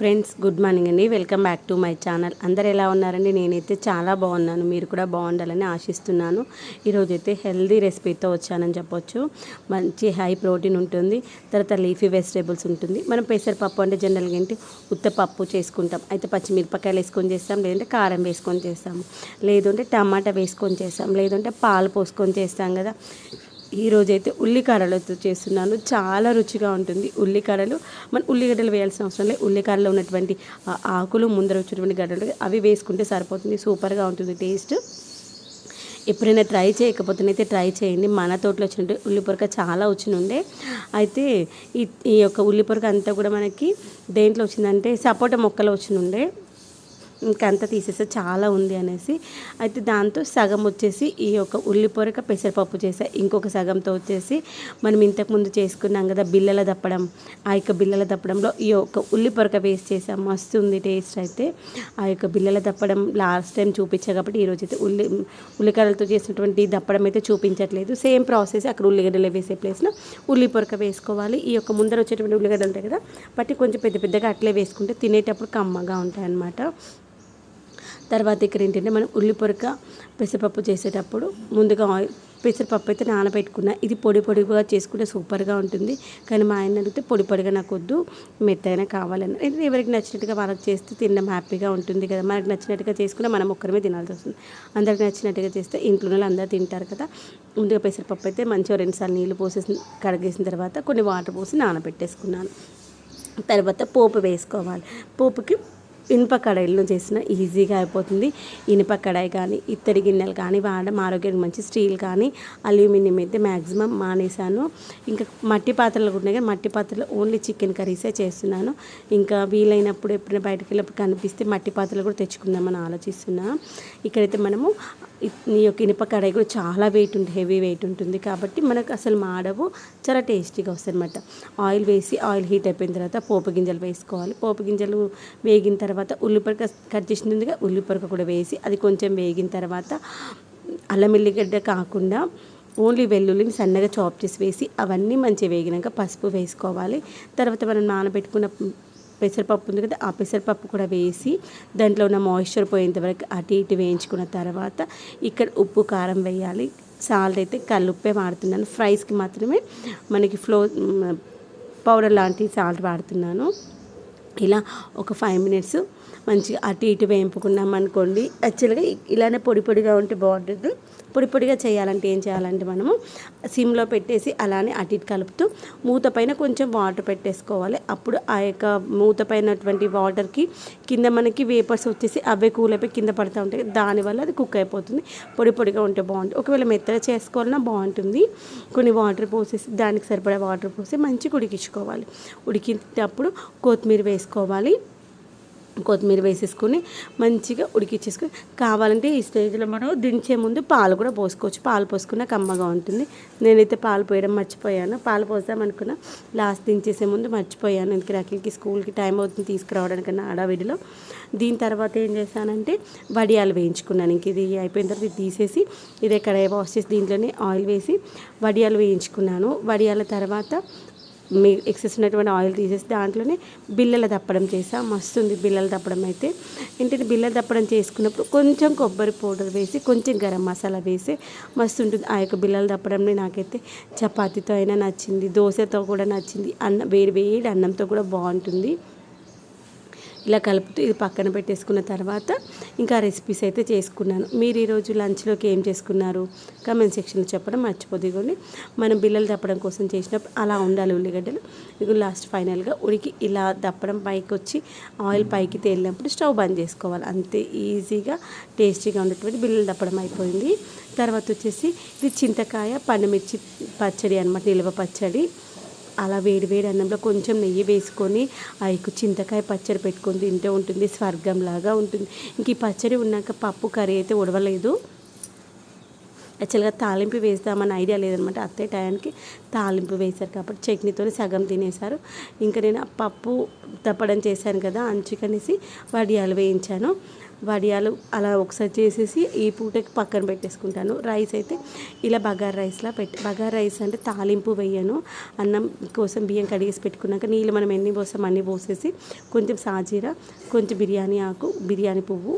Friends good morning అండి. Welcome back to my channel. అందరు ఎలా ఉన్నారండి? నేనైతే చాలా బాగున్నాను. మీరు కూడా బాగుండాలని ఆశిస్తున్నాను. ఈరోజు అయితే హెల్దీ రెసిపీతో వచ్చానని చెప్పొచ్చు. మంచి హై ప్రోటీన్ ఉంటుంది. తర్వాత లీఫీ వెజిటేబుల్స్ ఉంటుంది. మనం పెసరపప్పు అంటే జనరల్గా ఏంటి? ఉత్తపప్పు చేసుకుంటాం. అయితే పచ్చిమిరపకాయలు వేసుకొని చేస్తాం. లేదంటే కారం వేసుకొని చేస్తాము లేదంటే టమాటా వేసుకొని చేస్తాం. లేదంటే పాలు పోసుకొని చేస్తాం కదా. ఈరోజు అయితే ఉల్లికాడలతో చేస్తున్నాను. చాలా రుచిగా ఉంటుంది ఉల్లికాడలు. మన ఉల్లిగడ్డలు వేయాల్సిన అవసరం లేదు. ఉల్లికాడలో ఉన్నటువంటి ఆకులు ముందర వచ్చినటువంటి గడ్డలు అవి వేసుకుంటే సరిపోతుంది. సూపర్గా ఉంటుంది టేస్ట్. ఎప్పుడైనా ట్రై చేయకపోతేనైతే ట్రై చేయండి. మన తోటలో వచ్చిన ఉల్లిపొరక చాలా వచ్చినుండే. అయితే ఈ ఈ యొక్క ఉల్లిపొరక అంతా కూడా మనకి దేంట్లో వచ్చిందంటే సపోటా మొక్కలు వచ్చినుండే. ఇంకంతా అంతా తీసేస్తే చాలా ఉంది అనేసి. అయితే దాంతో సగం వచ్చేసి ఈ యొక్క ఉల్లి పొరక పెసరపప్పు చేసా ఇంకొక సగంతో వచ్చేసి మనం ఇంతకుముందు చేసుకున్నాం కదా బిల్లల దప్పడం ఆ యొక్క బిల్లల దప్పడంలో ఈ యొక్క ఉల్లి పొరక వేస్ట్ చేసాం మస్తు ఉంది టేస్ట్ అయితే. ఆ యొక్క బిల్లల దప్పడం లాస్ట్ టైం చూపించా కాబట్టి ఈరోజు అయితే ఉల్లి ఉల్లికాయలతో చేసినటువంటి దప్పడం అయితే చూపించట్లేదు. సేమ్ ప్రాసెస్ అక్కడ ఉల్లిగడ్డలు వేసే ప్లేస్లో ఉల్లి పొరక వేసుకోవాలి. ఈ యొక్క ముందర వచ్చేటువంటి ఉల్లిగడ్డలు ఉంటాయి కదా బట్టి కొంచెం పెద్ద పెద్దగా అట్లే వేసుకుంటే తినేటప్పుడు కమ్మగా ఉంటాయి అన్నమాట తర్వాత ఇక్కడ ఏంటంటే మనం ఉల్లిపొరక పెసరపప్పు చేసేటప్పుడు ముందుగా ఆయిల్ పెసరపప్పు అయితే నానబెట్టుకున్నా. ఇది పొడి పొడిగా చేసుకుంటే సూపర్గా ఉంటుంది. కానీ మా ఆయన అడిగితే పొడి పొడిగా నాకు వద్దు మెత్తగానే కావాలని. అంటే ఎవరికి నచ్చినట్టుగా వాళ్ళకి చేస్తే తినడం హ్యాపీగా ఉంటుంది కదా. మనకు నచ్చినట్టుగా చేసుకుంటే మనం ఒక్కరమే తినాల్సి వస్తుంది. అందరికి నచ్చినట్టుగా చేస్తే ఇంట్లో వాళ్ళు అందరూ తింటారు కదా. ముందుగా పెసరపప్పు అయితే మంచిగా రెండుసార్లు నీళ్ళు పోసేసి కడిగేసిన తర్వాత కొన్ని వాటర్ పోసి నానబెట్టేసుకున్నాను. తర్వాత పోపు వేసుకోవాలి. పోపుకి ఇనుప కడాయిలో చేసిన ఈజీగా అయిపోతుంది. ఇనుప కడాయి కానీ ఇత్తడి గిన్నెలు కానీ వాడడం ఆరోగ్యానికి మంచి స్టీల్ కానీ అల్యూమినియం అయితే మ్యాక్సిమం మానేశాను. ఇంకా మట్టి పాత్రలు కూడా ఉన్నాయి కానీ మట్టి పాత్రలో ఓన్లీ చికెన్ కర్రీసే చేస్తున్నాను. ఇంకా వీలైనప్పుడు ఎప్పుడైనా బయటకు వెళ్ళినప్పుడు కనిపిస్తే మట్టి పాత్రలు కూడా తెచ్చుకుందామని ఆలోచిస్తున్నా. ఇక్కడైతే మనము ఈ యొక్క ఇనుప కడాయి కూడా చాలా వెయిట్ ఉంటుంది హెవీ వెయిట్ ఉంటుంది కాబట్టి మనకు అసలు మాడవు. చాలా టేస్టీగా వస్తాయి అనమాట ఆయిల్ వేసి ఆయిల్ హీట్ అయిపోయిన తర్వాత పోపు గింజలు వేసుకోవాలి. పోపు గింజలు వేగిన తర్వాత ఉల్లిపరక కట్ చేసినదిగా ఉల్లిపరక కూడా వేసి అది కొంచెం వేగిన తర్వాత అల్లం ఎల్లిగడ్డ కాకుండా ఓన్లీ వెల్లుల్లిని సన్నగా చాప్ చేసి వేసి అవన్నీ మంచిగా వేగినాక పసుపు వేసుకోవాలి. తర్వాత మనం నానబెట్టుకున్న పెసరపప్పు ఉంది కదా ఆ పెసరపప్పు కూడా వేసి దాంట్లో ఉన్న మాయిశ్చర్ పోయేంత వరకు అటు ఇటు వేయించుకున్న తర్వాత ఇక్కడ ఉప్పు కారం వేయాలి. సాల్ట్ అయితే కల్లుప్పే వాడుతున్నాను. ఫ్రైస్కి మాత్రమే మనకి ఫ్లో పౌడర్ లాంటి సాల్ట్ వాడుతున్నాను. ఇలా ఒక ఫైవ్ మినిట్స్ మంచిగా అటు ఇటు వేయింపుకున్నాం అనుకోండి. యాక్చువల్గా ఇలానే పొడి పొడిగా ఉంటే బాగుంటుంది. పొడి పొడిగా చేయాలంటే ఏం చేయాలంటే మనము సిమ్లో పెట్టేసి అలానే అటు ఇటు కలుపుతూ మూత పైన కొంచెం వాటర్ పెట్టేసుకోవాలి. అప్పుడు ఆ యొక్క మూత పైనటువంటి వాటర్కి కింద మనకి వేపర్స్ వచ్చేసి అవే కూలపై కింద పడుతూ ఉంటాయి. దానివల్ల అది కుక్ అయిపోతుంది. పొడి పొడిగా ఉంటే బాగుంటుంది. ఒకవేళ మెత్తగా చేసుకోవాలన్నా బాగుంటుంది. కొన్ని వాటర్ పోసేసి దానికి సరిపడా వాటర్ పోసి మంచిగా ఉడికించుకోవాలి. ఉడికినప్పుడు కొత్తిమీర వేసుకోవాలి. కొత్తిమీర వేసేసుకొని మంచిగా ఉడికిచ్చేసుకొని కావాలంటే ఈ స్టేజ్లో మనం దించే ముందు పాలు కూడా పోసుకోవచ్చు. పాలు పోసుకున్న కమ్మగా ఉంటుంది. నేనైతే పాలు పోయడం మర్చిపోయాను. పాలు పోసామనుకున్నా లాస్ట్ దించేసే ముందు మర్చిపోయాను. ఎందుకంటే అఖిల్కి స్కూల్కి టైం అవుతుంది తీసుకురావడానికన్నా ఆడావిడిలో దీని తర్వాత ఏం చేశానంటే వడియాలు వేయించుకున్నాను. ఇంక ఇది అయిపోయిన తర్వాత ఇది తీసేసి ఇది ఎక్కడ వాష్ చేసి దీంట్లోనే ఆయిల్ వేసి వడియాలు వేయించుకున్నాను. వడియాల తర్వాత మీ ఎక్సెస్ ఉన్నటువంటి ఆయిల్ తీసేసి దాంట్లోనే బిల్లల దప్పడం చేసా. మస్తు ఉంది బిల్లల దప్పడం అయితే. ఏంటంటే బిల్లల దప్పడం చేసుకున్నప్పుడు కొంచెం కొబ్బరి పౌడర్ వేసి కొంచెం గరం మసాలా వేసి మస్తు ఉంటుంది ఆ యొక్క బిల్లల దప్పడంని నాకైతే చపాతీతో అయినా నచ్చింది దోశతో కూడా నచ్చింది. అన్నం వేడి వేడి అన్నంతో కూడా బాగుంటుంది. ఇలా కలుపుతూ ఇది పక్కన పెట్టేసుకున్న తర్వాత ఇంకా రెసిపీస్ అయితే చేసుకున్నాను. మీరు ఈరోజు లంచ్లోకి ఏం చేసుకున్నారు? కమెంట్ సెక్షన్లో చెప్పడం మర్చిపోదిగోండి మనం బిల్లలు దప్పడం కోసం చేసినప్పుడు అలా ఉండాలి ఉల్లిగడ్డలు. ఇక లాస్ట్ ఫైనల్గా ఉడికి ఇలా దప్పడం పైకి వచ్చి ఆయిల్ పైకి తేలినప్పుడు స్టవ్ బంద్ చేసుకోవాలి. అంతే ఈజీగా టేస్టీగా ఉండేటువంటి బిల్లలు దప్పడం అయిపోయింది. తర్వాత వచ్చేసి ఇది చింతకాయ పండుమిర్చి పచ్చడి అనమాట నిల్వ పచ్చడి. అలా వేడి వేడి అన్నంలో కొంచెం నెయ్యి వేసుకొని ఆ ఎక్కువ చింతకాయ పచ్చడి పెట్టుకొని తింటే ఉంటుంది స్వర్గంలాగా ఉంటుంది. ఇంక ఈ పచ్చడి ఉన్నాక పప్పు కర్రీ అయితే ఉడవలేదు. యాక్చువల్గా తాలింపు వేస్తామని ఐడియా లేదనమాట. అత్తే టయానికి తాలింపు వేశారు కాబట్టి చట్నీతో సగం తినేశారు. ఇంకా నేను పప్పు తప్పడం చేశాను కదా అంచుకనేసి వడియాలు వేయించాను. వడియాలు అలా ఒకసారి చేసేసి ఈ పూటకి పక్కన పెట్టేసుకుంటాను. రైస్ అయితే ఇలా బగార్ రైస్లా పెట్టి బగార్ రైస్ అంటే తాలింపు వేయను. అన్నం కోసం బియ్యం కడిగేసి పెట్టుకున్నాక నీళ్ళు మనం ఎన్ని పోసాం అన్ని పోసేసి కొంచెం సాజీరా కొంచెం బిర్యానీ ఆకు బిర్యానీ పువ్వు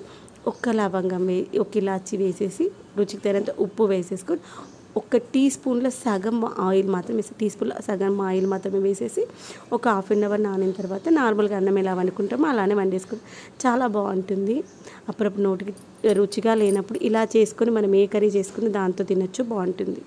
ఒక్క లవంగం వే ఒక ఇలాచి వేసేసి రుచికి తగినంత ఉప్పు వేసేసుకొని ఒక టీ స్పూన్లో సగం ఆయిల్ మాత్రం వేసి టీ స్పూన్లో సగం ఆయిల్ మాత్రమే వేసేసి ఒక హాఫ్ అన్ అవర్ నానిన తర్వాత నార్మల్గా అన్నం ఎలా వండుకుంటామో అలానే వండేసుకుంటాం. చాలా బాగుంటుంది. అప్పుడప్పుడు నోటికి రుచిగా లేనప్పుడు ఇలా చేసుకొని మనం ఏ కర్రీ చేసుకుని దాంతో తినొచ్చు బాగుంటుంది.